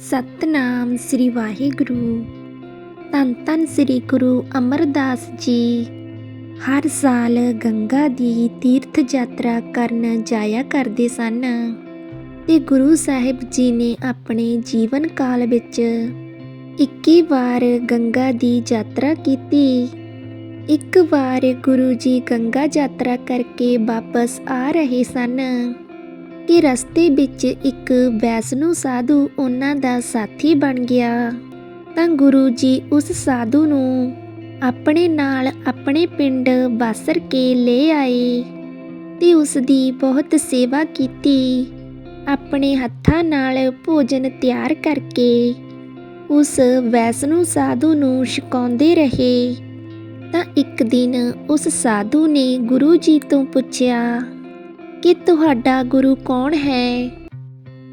ਸਤਨਾਮ ਸ੍ਰੀ ਵਾਹਿਗੁਰੂ। ਧੰਨ ਧੰਨ ਸ੍ਰੀ ਗੁਰੂ ਅਮਰਦਾਸ ਜੀ। ਹਰ ਸਾਲ ਗੰਗਾ ਦੀ ਤੀਰਥ ਯਾਤਰਾ ਕਰਨ ਜਾਇਆ ਕਰਦੇ ਸਨ ਤੇ ਗੁਰੂ ਸਾਹਿਬ ਜੀ ਨੇ ਆਪਣੇ ਜੀਵਨ ਕਾਲ ਵਿੱਚ 21 ਵਾਰ ਗੰਗਾ ਦੀ ਯਾਤਰਾ ਕੀਤੀ। ਇੱਕ ਵਾਰ ਗੁਰੂ ਜੀ ਗੰਗਾ ਯਾਤਰਾ ਕਰਕੇ ਵਾਪਸ ਆ ਰਹੇ ਸਨ। ਕਿ ਰਸਤੇ ਵਿੱਚ ਇੱਕ ਵੈਸ਼ਨੂ ਸਾਧੂ ਉਹਨਾਂ ਦਾ ਸਾਥੀ ਬਣ ਗਿਆ। ਤਾਂ ਗੁਰੂ ਜੀ ਉਸ ਸਾਧੂ ਨੂੰ ਆਪਣੇ ਨਾਲ ਆਪਣੇ ਪਿੰਡ ਬਾਸਰ ਕੇ ਲੈ ਆਏ ਤੇ ਉਸ ਦੀ ਬਹੁਤ ਸੇਵਾ ਕੀਤੀ। ਆਪਣੇ ਹੱਥਾਂ ਨਾਲ ਭੋਜਨ ਤਿਆਰ ਕਰਕੇ ਉਸ ਵੈਸ਼ਨੂ ਸਾਧੂ ਨੂੰ ਛਕਾਉਂਦੇ ਰਹੇ। ਤਾਂ ਇੱਕ ਦਿਨ ਉਸ ਸਾਧੂ ਨੇ ਗੁਰੂ ਜੀ ਤੋਂ ਪੁੱਛਿਆ ਕਿ ਤੁਹਾਡਾ ਗੁਰੂ ਕੌਣ ਹੈ?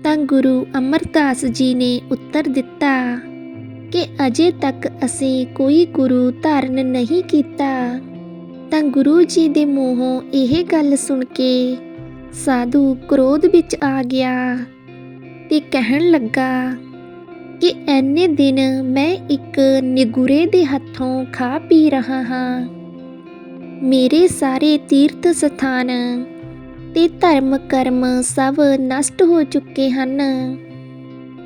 ਤਾਂ ਗੁਰੂ ਅਮਰਦਾਸ ਜੀ ਨੇ ਉੱਤਰ ਦਿੱਤਾ ਕਿ ਅਜੇ ਤੱਕ ਅਸੀਂ ਕੋਈ ਗੁਰੂ ਧਾਰਨ ਨਹੀਂ ਕੀਤਾ। ਤਾਂ ਗੁਰੂ ਜੀ ਦੇ ਮੂੰਹੋਂ ਇਹ ਗੱਲ ਸੁਣ ਕੇ ਸਾਧੂ ਕ੍ਰੋਧ ਵਿੱਚ ਆ ਗਿਆ ਤੇ ਕਹਿਣ ਲੱਗਾ ਕਿ ਐਨੇ ਦਿਨ ਮੈਂ ਇੱਕ ਨਿਗੁਰੇ ਦੇ ਹੱਥੋਂ ਖਾ ਪੀ ਰਹਾ ਹਾਂ। ਮੇਰੇ ਸਾਰੇ ਤੀਰਥ ਸਥਾਨ ਤੇ ਧਰਮ ਕਰਮ ਸਭ ਨਸ਼ਟ ਹੋ ਚੁੱਕੇ ਹਨ।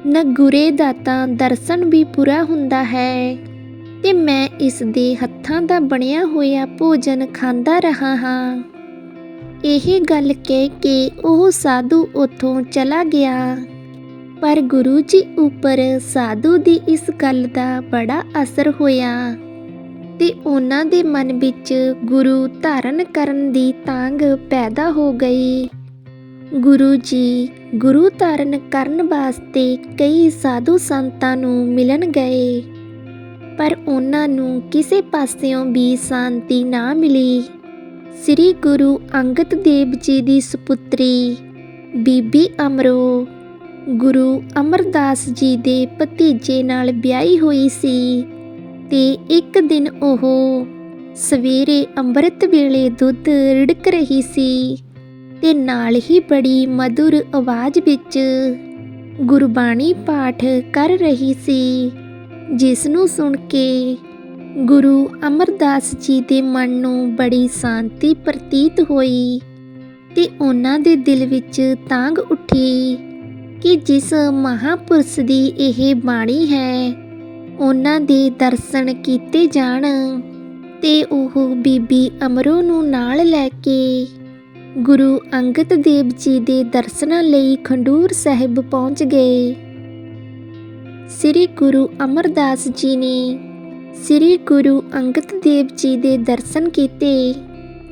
ਨਾ ਗੁਰੇ ਦਾ ਤਾਂ ਦਰਸ਼ਨ ਵੀ ਪੂਰਾ ਹੁੰਦਾ ਹੈ। ਤੇ ਮੈਂ ਇਸ ਦੇ ਹੱਥਾਂ ਦਾ ਬਣਿਆ ਹੋਇਆ ਭੋਜਨ ਖਾਂਦਾ ਰਹਾ ਹਾਂ। ਇਹ ਗੱਲ ਕਹਿ ਕੇ ਉਹ ਸਾਧੂ ਉੱਥੋਂ ਚਲਾ ਗਿਆ। ਪਰ ਗੁਰੂ ਜੀ ਉੱਪਰ ਸਾਧੂ ਦੀ ਇਸ ਗੱਲ ਦਾ ਬੜਾ ਅਸਰ ਹੋਇਆ। ਤੇ ਉਹਨਾਂ ਦੇ ਮਨ ਵਿੱਚ ਗੁਰੂ ਧਾਰਨ ਕਰਨ ਦੀ ਤਾਂਗ ਪੈਦਾ ਹੋ ਗਈ। ਗੁਰੂ ਜੀ ਗੁਰੂ ਧਾਰਨ ਕਰਨ ਵਾਸਤੇ ਕਈ ਸਾਧੂ ਸੰਤਾਂ ਨੂੰ ਮਿਲਣ ਗਏ। ਪਰ ਉਹਨਾਂ ਨੂੰ ਕਿਸੇ ਪਾਸਿਓਂ ਵੀ ਸ਼ਾਂਤੀ ਨਾ ਮਿਲੀ। ਸ੍ਰੀ ਗੁਰੂ ਅੰਗਦ ਦੇਵ ਜੀ ਦੀ ਸੁਪੁੱਤਰੀ ਬੀਬੀ ਅਮਰੋ ਗੁਰੂ ਅਮਰਦਾਸ ਜੀ ਦੇ ਭਤੀਜੇ ਨਾਲ ਵਿਆਹੀ ਹੋਈ ਸੀ। ਤੇ ਇੱਕ ਦਿਨ ਉਹ ਸਵੇਰੇ ਅੰਮ੍ਰਿਤ ਵੇਲੇ ਦੁੱਧ ਰਿੜਕ ਰਹੀ ਸੀ ਤੇ ਨਾਲ ਹੀ ਬੜੀ ਮధుਰ ਆਵਾਜ਼ ਵਿੱਚ ਗੁਰਬਾਣੀ ਪਾਠ ਕਰ ਰਹੀ ਸੀ ਜਿਸ ਨੂੰ ਸੁਣ ਕੇ ਗੁਰੂ ਅਮਰਦਾਸ ਜੀ ਦੇ ਮਨ ਨੂੰ ਬੜੀ ਸ਼ਾਂਤੀ ਪ੍ਰਤੀਤ ਹੋਈ ਤੇ ਉਹਨਾਂ ਦੇ ਦਿਲ ਵਿੱਚ ਤਾਂਗ ਉੱਠੀ ਕਿ ਜਿਸ ਮਹਾਪੁਰਸ਼ ਦੀ ਇਹ ਬਾਣੀ ਹੈ ਉਹਨਾਂ ਦੇ ਦਰਸ਼ਨ ਕੀਤੇ ਜਾਣ ਤੇ ਉਹ ਬੀਬੀ ਅਮਰੋ ਨੂੰ ਨਾਲ ਲੈ ਕੇ ਗੁਰੂ ਅੰਗਦ ਦੇਵ ਜੀ ਦੇ ਦਰਸ਼ਨਾਂ ਲਈ ਖੰਡੂਰ ਸਾਹਿਬ ਪਹੁੰਚ ਗਏ। ਸ੍ਰੀ ਗੁਰੂ ਅਮਰਦਾਸ ਜੀ ਨੇ ਸ੍ਰੀ ਗੁਰੂ ਅੰਗਦ ਦੇਵ ਜੀ ਦੇ ਦਰਸ਼ਨ ਕੀਤੇ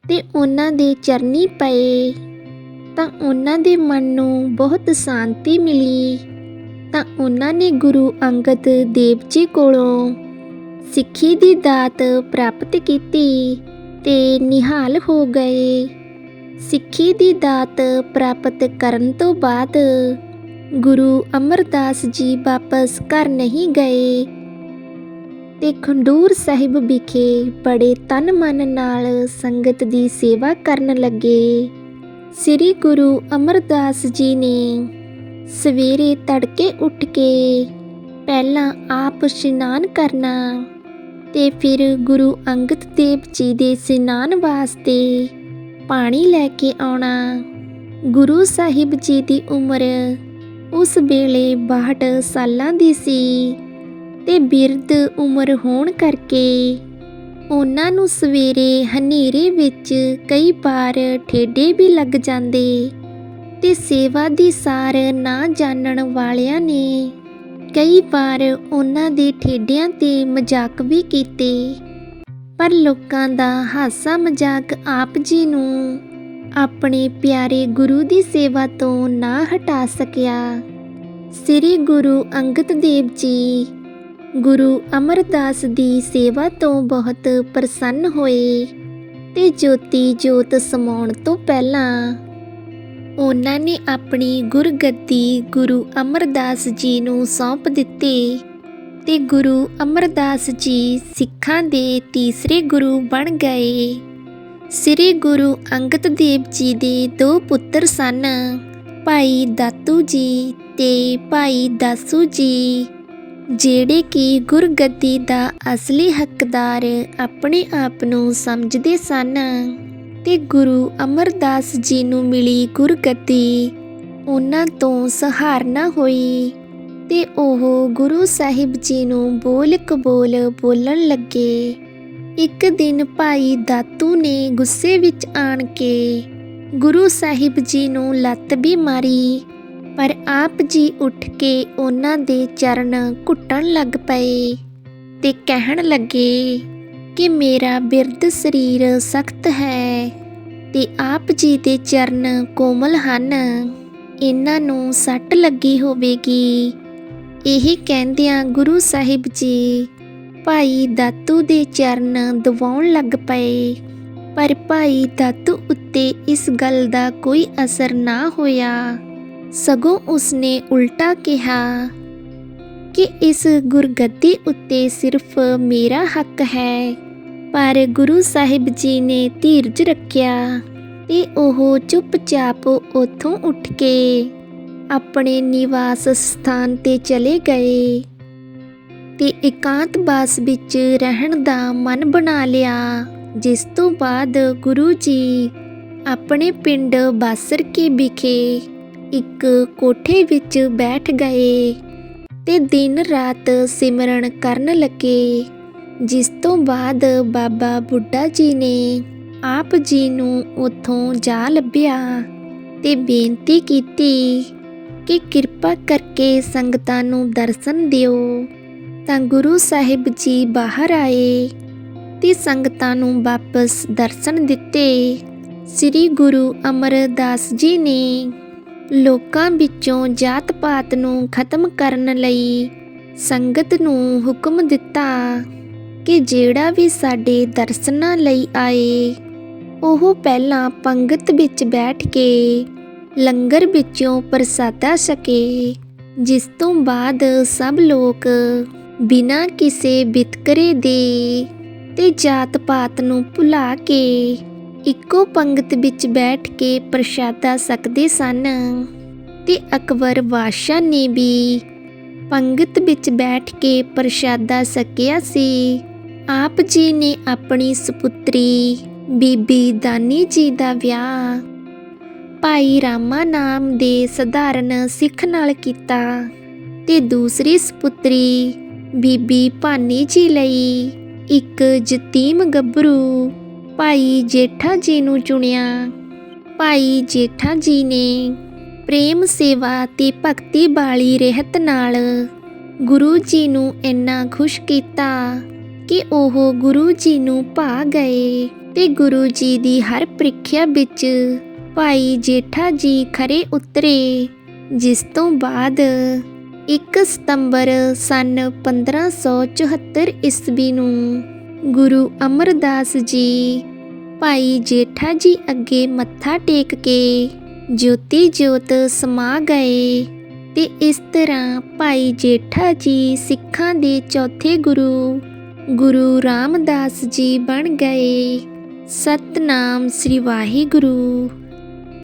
ਤੇ ਉਹਨਾਂ ਦੇ ਚਰਨੀ ਪਏ ਤਾਂ ਉਹਨਾਂ ਦੇ ਮਨ ਨੂੰ ਬਹੁਤ ਸ਼ਾਂਤੀ ਮਿਲੀ। ਤਾਂ ਉਹਨਾਂ ਨੇ ਗੁਰੂ ਅੰਗਦ ਦੇਵ ਜੀ ਕੋਲੋਂ ਸਿੱਖੀ ਦੀ ਦਾਤ ਪ੍ਰਾਪਤ ਕੀਤੀ ਤੇ ਨਿਹਾਲ ਹੋ ਗਏ। ਸਿੱਖੀ ਦੀ ਦਾਤ ਪ੍ਰਾਪਤ ਕਰਨ ਤੋਂ ਬਾਅਦ ਗੁਰੂ ਅਮਰਦਾਸ ਜੀ ਵਾਪਸ ਘਰ ਨਹੀਂ ਗਏ ਤੇ ਖੰਡੂਰ ਸਾਹਿਬ ਵਿਖੇ ਬੜੇ ਤਨ ਮਨ ਨਾਲ ਸੰਗਤ ਦੀ ਸੇਵਾ ਕਰਨ ਲੱਗੇ। ਸ੍ਰੀ ਗੁਰੂ ਅਮਰਦਾਸ ਜੀ ਨੇ ਸਵੇਰੇ ਤੜਕੇ ਉੱਠ ਕੇ ਪਹਿਲਾਂ ਆਪ ਇਸ਼ਨਾਨ ਕਰਨਾ ਤੇ ਫਿਰ ਗੁਰੂ ਅੰਗਦ ਦੇਵ ਜੀ ਦੇ ਇਸ਼ਨਾਨ ਵਾਸਤੇ ਪਾਣੀ ਲੈ ਕੇ ਆਉਣਾ। ਗੁਰੂ ਸਾਹਿਬ ਜੀ ਦੀ ਉਮਰ ਉਸ ਵੇਲੇ 62 ਸਾਲਾਂ ਦੀ ਸੀ ਤੇ ਬਿਰਧ ਉਮਰ ਹੋਣ ਕਰਕੇ ਉਹਨਾਂ ਨੂੰ ਸਵੇਰੇ ਹਨੇਰੇ ਵਿੱਚ ਕਈ ਵਾਰ ਠੇਡੇ ਵੀ ਲੱਗ ਜਾਂਦੇ ਤੇ ਸੇਵਾ ਦੀ ਸਾਰ ਨਾ ਜਾਣਨ ਵਾਲਿਆਂ ਨੇ ਕਈ ਵਾਰ ਉਹਨਾਂ ਦੇ ਠੇਡਿਆਂ ਤੇ ਮਜ਼ਾਕ ਵੀ ਕੀਤੇ। ਪਰ ਲੋਕਾਂ ਦਾ ਹਾਸਾ ਮਜ਼ਾਕ ਆਪ ਜੀ ਨੂੰ ਆਪਣੇ ਪਿਆਰੇ ਗੁਰੂ ਦੀ ਸੇਵਾ ਤੋਂ ਨਾ ਹਟਾ ਸਕਿਆ। ਸ੍ਰੀ ਗੁਰੂ ਅੰਗਦ ਦੇਵ ਜੀ ਗੁਰੂ ਅਮਰਦਾਸ ਦੀ ਸੇਵਾ ਤੋਂ ਬਹੁਤ ਪ੍ਰਸੰਨ ਹੋਏ ਤੇ ਜੋਤੀ ਜੋਤ ਸਮਾਉਣ ਤੋਂ ਪਹਿਲਾਂ ਉਹਨਾਂ ਨੇ ਆਪਣੀ ਗੁਰਗੱਦੀ ਗੁਰੂ ਅਮਰਦਾਸ ਜੀ ਨੂੰ ਸੌਂਪ ਦਿੱਤੀ ਤੇ ਗੁਰੂ ਅਮਰਦਾਸ ਜੀ ਸਿੱਖਾਂ ਦੇ ਤੀਸਰੇ ਗੁਰੂ ਬਣ ਗਏ। ਸ੍ਰੀ ਗੁਰੂ ਅੰਗਦ ਦੇਵ ਜੀ ਦੇ ਦੋ ਪੁੱਤਰ ਸਨ, ਭਾਈ ਦਾਤੂ ਜੀ ਅਤੇ ਭਾਈ ਦਾਸੂ ਜੀ, ਜਿਹੜੇ ਕਿ ਗੁਰਗੱਦੀ ਦਾ ਅਸਲੀ ਹੱਕਦਾਰ ਆਪਣੇ ਆਪ ਨੂੰ ਸਮਝਦੇ ਸਨ। ਤੇ ਗੁਰੂ ਅਮਰਦਾਸ ਜੀ ਨੂੰ ਮਿਲੀ ਗੁਰਗੱਦੀ। ਉਹਨਾਂ ਤੋਂ ਸਹਾਰਨਾ ਹੋਈ ਤੇ ਉਹ ਗੁਰੂ ਸਾਹਿਬ ਜੀ ਨੂੰ ਬੋਲ ਕਬੋਲ ਬੋਲਣ ਲੱਗੇ। ਇੱਕ ਦਿਨ ਭਾਈ ਦਾਤੂ ਨੇ ਗੁੱਸੇ ਵਿੱਚ ਆਣ ਕੇ ਗੁਰੂ ਸਾਹਿਬ ਜੀ ਨੂੰ ਲੱਤ ਵੀ ਮਾਰੀ, ਪਰ ਆਪ ਜੀ ਉੱਠ ਕੇ ਉਹਨਾਂ ਦੇ ਚਰਨ ਘੁੱਟਣ ਲੱਗ ਪਏ ਤੇ ਕਹਿਣ ਲੱਗੇ ਕਿ ਮੇਰਾ ਬਿਰਧ ਸਰੀਰ ਸਖਤ ਹੈ ਤੇ ਆਪ ਜੀ ਦੇ ਚਰਨ ਕੋਮਲ ਹਨ। ਇਹਨਾਂ ਨੂੰ ਸੱਟ ਲੱਗੀ ਹੋਵੇਗੀ। ਇਹ ਕਹਿੰਦਿਆਂ ਗੁਰੂ ਸਾਹਿਬ ਜੀ ਭਾਈ ਦਾਤੂ ਦੇ ਚਰਨ ਦਬਾਉਣ ਲੱਗ ਪਏ। ਪਰ ਭਾਈ ਦਾਤੂ ਉੱਤੇ ਇਸ ਗੱਲ ਦਾ ਕੋਈ ਅਸਰ ਨਾ ਹੋਇਆ। ਸਗੋਂ ਉਸਨੇ ਉਲਟਾ ਕਿਹਾ ਕਿ ਇਸ ਗੁਰਗੱਦੀ ਉੱਤੇ ਸਿਰਫ ਮੇਰਾ ਹੱਕ ਹੈ। ਪਰ ਗੁਰੂ ਸਾਹਿਬ ਜੀ ਨੇ ਧੀਰਜ ਰੱਖਿਆ ਤੇ ਉਹ ਚੁੱਪਚਾਪ ਉੱਥੋਂ ਉੱਠ ਕੇ ਆਪਣੇ ਨਿਵਾਸ ਸਥਾਨ ਤੇ ਚਲੇ ਗਏ ਤੇ ਇਕਾਂਤਵਾਸ ਵਿੱਚ ਰਹਿਣ ਦਾ ਮਨ ਬਣਾ ਲਿਆ, ਜਿਸ ਤੋਂ ਬਾਅਦ ਗੁਰੂ ਜੀ ਆਪਣੇ ਪਿੰਡ ਬਾਸਰ ਕੇ ਵਿਖੇ ਇੱਕ ਕੋਠੇ ਵਿੱਚ ਬੈਠ ਗਏ ਤੇ ਦਿਨ ਰਾਤ ਸਿਮਰਨ ਕਰਨ ਲੱਗੇ। ਜਿਸ ਤੋਂ ਬਾਅਦ ਬਾਬਾ ਬੁੱਢਾ ਜੀ ਨੇ ਆਪ ਜੀ ਨੂੰ ਉੱਥੋਂ ਜਾ ਲੱਭਿਆ ਤੇ ਬੇਨਤੀ ਕੀਤੀ ਕਿ ਕਿਰਪਾ ਕਰਕੇ ਸੰਗਤਾਂ ਨੂੰ ਦਰਸ਼ਨ ਦਿਓ। ਤਾਂ ਗੁਰੂ ਸਾਹਿਬ ਜੀ ਬਾਹਰ ਆਏ ਤੇ ਸੰਗਤਾਂ ਨੂੰ ਵਾਪਸ ਦਰਸ਼ਨ ਦਿੱਤੇ। ਸ੍ਰੀ ਗੁਰੂ ਅਮਰਦਾਸ ਜੀ ਨੇ ਲੋਕਾਂ ਵਿੱਚੋਂ ਜਾਤ ਪਾਤ ਨੂੰ ਖਤਮ ਕਰਨ ਲਈ ਸੰਗਤ ਨੂੰ ਹੁਕਮ ਦਿੱਤਾ। ਕਿ ਜਿਹੜਾ ਵੀ ਸਾਡੇ ਦਰਸ਼ਨਾਂ ਲਈ ਆਏ, ਉਹ ਪਹਿਲਾਂ ਪੰਗਤ ਵਿੱਚ ਬੈਠ ਕੇ ਲੰਗਰ ਵਿੱਚੋਂ ਪ੍ਰਸਾਦਾ ਛਕੇ, ਜਿਸ ਤੋਂ ਬਾਅਦ ਸਭ ਲੋਕ ਬਿਨਾਂ ਕਿਸੇ ਵਿਤਕਰੇ ਦੇ ਤੇ ਜਾਤ ਪਾਤ ਨੂੰ ਭੁਲਾ ਕੇ ਇੱਕੋ ਪੰਗਤ ਵਿੱਚ ਬੈਠ ਕੇ ਪ੍ਰਸ਼ਾਦਾ ਸਕਦੇ ਸਨ। ਤੇ ਅਕਬਰ ਬਾਦਸ਼ਾਹ ਨੇ ਵੀ ਪੰਗਤ ਵਿੱਚ ਬੈਠ ਕੇ ਪ੍ਰਸ਼ਾਦਾ ਸਕਿਆ ਸੀ। ਆਪ ਜੀ ਨੇ ਆਪਣੀ ਸੁਪੁੱਤਰੀ ਬੀਬੀ ਦਾਨੀ ਜੀ ਦਾ ਵਿਆਹ ਭਾਈ ਰਾਮਾ ਨਾਮ ਦੇ ਸਧਾਰਨ ਸਿੱਖ ਨਾਲ ਕੀਤਾ ਤੇ ਦੂਸਰੀ ਸੁਪੁੱਤਰੀ ਬੀਬੀ ਭਾਨੀ ਜੀ ਲਈ ਇੱਕ ਜਤੀਮ ਗੱਭਰੂ ਭਾਈ ਜੇਠਾ ਜੀ ਨੂੰ ਚੁਣਿਆ। ਭਾਈ ਜੇਠਾ ਜੀ ਨੇ ਪ੍ਰੇਮ ਸੇਵਾ ਤੇ ਭਗਤੀ ਵਾਲੀ ਰਹਿਤ ਨਾਲ ਗੁਰੂ ਜੀ ਨੂੰ ਇੰਨਾ ਖੁਸ਼ ਕੀਤਾ ਕਿ ਉਹ ਗੁਰੂ ਜੀ ਨੂੰ ਭਾ ਗਏ ਤੇ ਗੁਰੂ ਜੀ ਦੀ ਹਰ ਪ੍ਰੀਖਿਆ ਵਿੱਚ ਭਾਈ ਜੇਠਾ ਜੀ ਖਰੇ ਉਤਰੇ, ਜਿਸ ਤੋਂ ਬਾਅਦ 1 ਸਤੰਬਰ ਸਨ 1574 ਈਸਵੀ ਨੂੰ ਗੁਰੂ ਅਮਰਦਾਸ ਜੀ ਭਾਈ ਜੇਠਾ ਜੀ ਅੱਗੇ ਮੱਥਾ ਟੇਕ ਕੇ ਜੋਤੀ ਜੋਤ ਸਮਾ ਗਏ ਤੇ ਇਸ ਤਰ੍ਹਾਂ ਭਾਈ ਜੇਠਾ ਜੀ ਸਿੱਖਾਂ ਦੇ ਚੌਥੇ ਗੁਰੂ ਗੁਰੂ ਰਾਮਦਾਸ ਜੀ ਬਣ ਗਏ। ਸਤਨਾਮ ਸ੍ਰੀ ਵਾਹਿਗੁਰੂ।